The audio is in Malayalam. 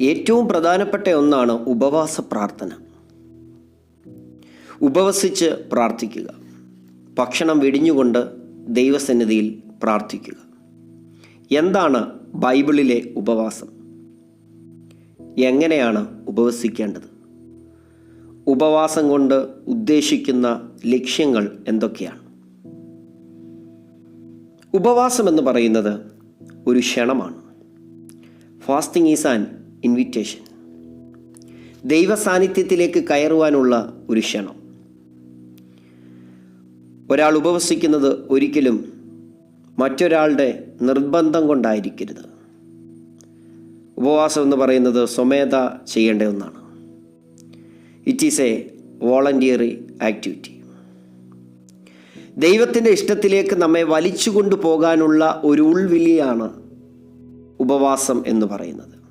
ഏറ്റവും പ്രധാനപ്പെട്ട ഒന്നാണ് ഉപവാസ പ്രാർത്ഥന. ഉപവസിച്ച് പ്രാർത്ഥിക്കുക. ഭക്ഷണം വെടിഞ്ഞുകൊണ്ട് ദൈവസന്നിധിയിൽ പ്രാർത്ഥിക്കുക. എന്താണ് ബൈബിളിലെ ഉപവാസം? എങ്ങനെയാണ് ഉപവസിക്കേണ്ടത്? ഉപവാസം കൊണ്ട് ഉദ്ദേശിക്കുന്ന ലക്ഷ്യങ്ങൾ എന്തൊക്കെയാണ്? ഉപവാസം എന്ന് പറയുന്നത് ഒരു ക്ഷണമാണ്. ഫാസ്റ്റിംഗ് ഈസ് ആൻ ഇൻവിറ്റേഷൻ ദൈവ സാന്നിധ്യത്തിലേക്ക് കയറുവാനുള്ള ഒരു ക്ഷണം. ഒരാൾ ഉപവസിക്കുന്നത് ഒരിക്കലും മറ്റൊരാളുടെ നിർബന്ധം കൊണ്ടായിരിക്കരുത്. ഉപവാസം എന്ന് പറയുന്നത് സ്വമേധ ചെയ്യേണ്ട ഒന്നാണ്. It is a voluntary activity ദൈവത്തിന്റെ ഇഷ്ടത്തിലേക്ക് നമ്മെ വലിച്ചു കൊണ്ടുപോകാനുള്ള ഒരു ഉൾവിലിയാണ് ഉപവാസം എന്ന് പറയുന്നത്.